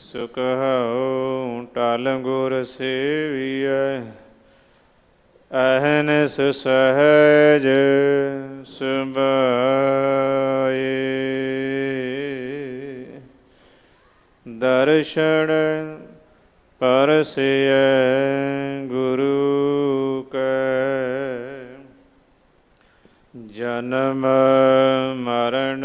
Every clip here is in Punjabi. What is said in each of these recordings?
ਸੁਖ ਹਉ ਟਲ ਗੁਰ ਸੇਵੀਐ ਅਹਨਸ ਸਹਜ ਸੁਭਾਏ। ਦਰਸ਼ਨ ਪਰਸਿਐ ਗੁਰੂ ਕੈ ਜਨਮ ਮਰਨ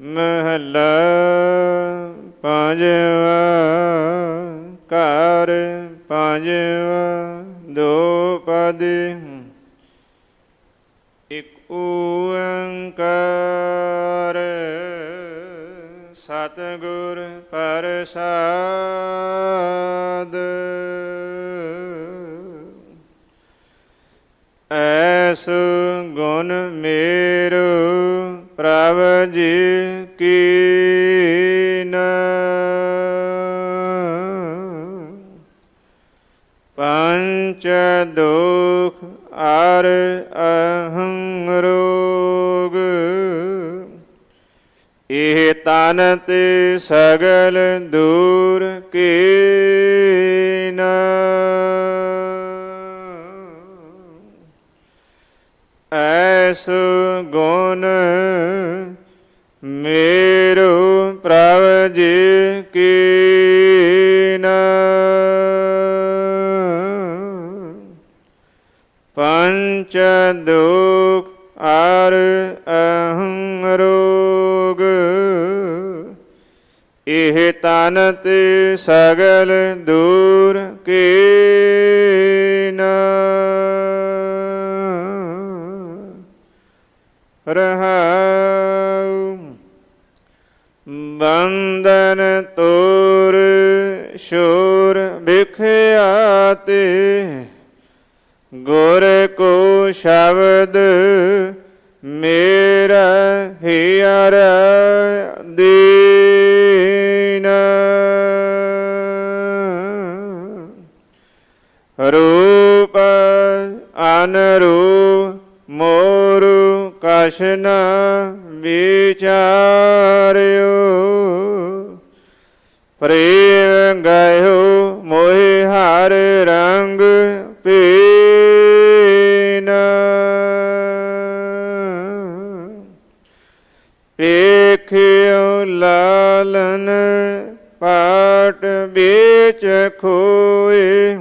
ਮਹਲਾ ਪੰਜਵਾ ਘਰ ਪੰਜਵਾ ਦੋ ਪਦ। ਇਕ ਓੰਕਾਰ ਸਤਿਗੁਰ ਪ੍ਰਸਾਦ। ਪੰਚ ਦੁਖ ਅਰ ਅਹੰ ਰੋਗ। ਇਹ ਤਨ ਤੇ ਸਗਲ ਦੂਰ ਕੀਨ। ਐਸ ਗੁਣ ਮੇਰੋ ਪ੍ਰਭ ਜੀ ਕੀ ਪੰਚ ਦੁਖ ਅਰ ਅਹੰ ਰੋਗ, ਇਹ ਤਨ ਤੇ ਸਗਲ ਦੂਰ ਕੀਨ। ਰਹਾਉ ਬੰਦਨ ਤੋਰ ਸ਼ੋਰ ਵਿਖਿਆਤੇ ਗੁਰ ਕੋ ਸ਼ਬਦ ਮੇਰਾ ਹਿਅਰ ਦੀਨ। ਰੂਪ ਅਨਰੂਪ ਮੋਰੂ ਕਸ਼ਨ ਵਿਚਾਰਿਓ। ਪ੍ਰੇਮ ਗਇਓ ਮੋਹਿ ਹਰ ਰੰਗ ਪੀ ਵੇਖਿਓ ਲਾਲਨ ਪਾਟ ਵਿੱਚ ਖੋਏ।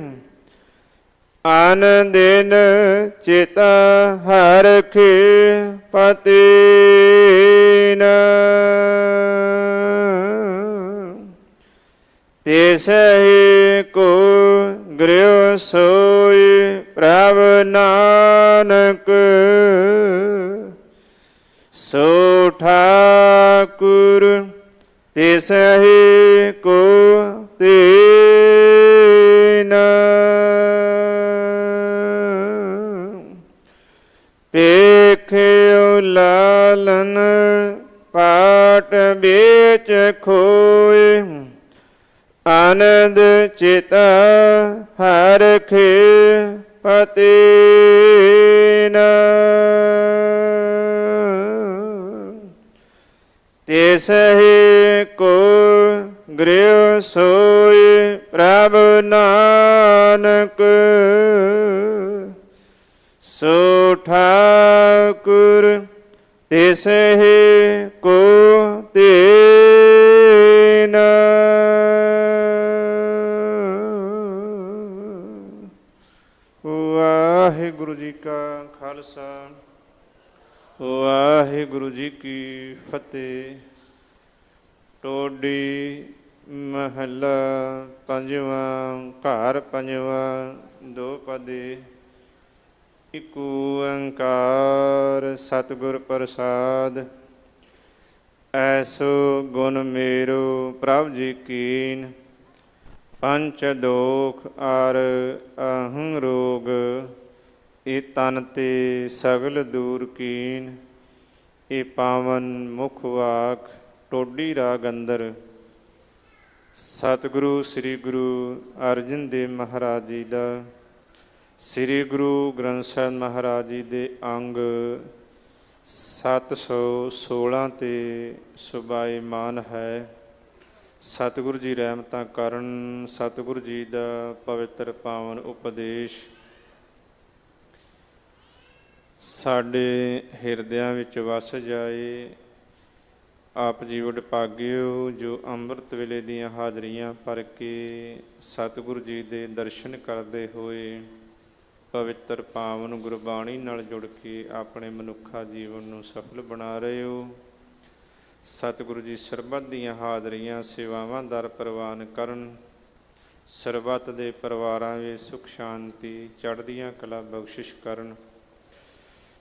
ਅਨ ਦਿਨ ਚਿਤ ਹਰਖੇ ਪਤੀਨ। ਤਿਸਹਿ ਕੋ ਗ੍ਰਹਿ ਸੋਈ ਪ੍ਰਭ ਨਾਨਕ ਸੋਠਾ ਠਾਕੁਰ ਤਿਸਹਿ ਕੋ ਤੀਨ। ਪੇਖਿਓ ਲਾਲਨ ਪਾਟ ਵਿੱਚ ਖੋਏ ਆਨੰਦ ਚਿਤ ਹਰਖੇ ਪਤੀਨ ਤਿਸਹਿ ਕੋ ਗ੍ਰਹਿ ਸੋਈ ਪ੍ਰਭ ਨਾਨਕ। ਸੋ ਠਾਕੁਰ ਤਿਸਹਿ ਕੋ ਤੀਨ ਵਾਹਿਗੁਰੂ ਜੀ ਕਾ ਖਾਲਸਾ। ਵਾਹਿਗੁਰੂ ਜੀ ਕੀ ਫਤਿਹ। ਟੋਡੀ ਮਹੱਲਾ ਪੰਜਵਾਂ, ਘਰ ਪੰਜਵਾਂ, ਦੋ ਪਦੇ। ਇਕ ਓੰਕਾਰ ਸਤਿਗੁਰ ਪ੍ਰਸਾਦ। ਐਸੋ ਗੁਣ ਮੇਰੋ ਪ੍ਰਭ ਜੀ ਕੀਨ। ਪੰਚ ਦੋਖ ਅਰ ਅਹੰ ਰੋਗ ਇਹ ਤਨ ਤੇ ਸਗਲ ਦੂਰ ਕੀਨ ਇਹ ਪਾਵਨ ਮੁਖ ਵਾਕ ਟੋਡੀ ਰਾਗ ਅੰਦਰ। ਸਤਿਗੁਰੂ ਸ੍ਰੀ ਗੁਰੂ ਅਰਜਨ ਦੇਵ ਮਹਾਰਾਜ ਜੀ ਦਾ, ਸ੍ਰੀ ਗੁਰੂ ਗ੍ਰੰਥ ਸਾਹਿਬ ਮਹਾਰਾਜ ਜੀ ਦੇ ਅੰਗ 716 ਤੇ ਸੁਬਾਈ ਮਾਨ ਹੈ। ਸਤਿਗੁਰੂ ਜੀ ਰਹਿਮਤਾਂ ਕਰਨ ਸਤਿਗੁਰੂ ਜੀ ਦਾ ਪਵਿੱਤਰ ਪਾਵਨ ਉਪਦੇਸ਼ ਸਾਡੇ ਹਿਰਦਿਆਂ ਵਿੱਚ ਵਸ ਜਾਏ, ਆਪ ਜੀ ਵਡਭਾਗਿਓ ਜੋ ਅੰਮ੍ਰਿਤ ਵੇਲੇ ਦੀਆਂ ਹਾਜ਼ਰੀਆਂ ਭਰ ਕੇ ਸਤਿਗੁਰੂ ਜੀ ਦੇ ਦਰਸ਼ਨ ਕਰਦੇ ਹੋਏ ਪਵਿੱਤਰ ਪਾਵਨ ਗੁਰਬਾਣੀ ਨਾਲ ਜੁੜ ਕੇ ਆਪਣੇ ਮਨੁੱਖਾ ਜੀਵਨ ਨੂੰ ਸਫਲ ਬਣਾ ਰਹੇ ਹੋ। ਸਤਿਗੁਰੂ ਜੀ ਸਰਬੱਤ ਦੀਆਂ ਹਾਜ਼ਰੀਆਂ, ਸੇਵਾਵਾਂ ਦਰ ਪ੍ਰਵਾਨ ਕਰਨ, ਸਰਬੱਤ ਦੇ ਪਰਿਵਾਰਾਂ ਵਿੱਚ ਸੁਖ ਸ਼ਾਂਤੀ ਚੜ੍ਹਦੀਆਂ ਕਲਾ ਬਖਸ਼ਿਸ਼ ਕਰਨ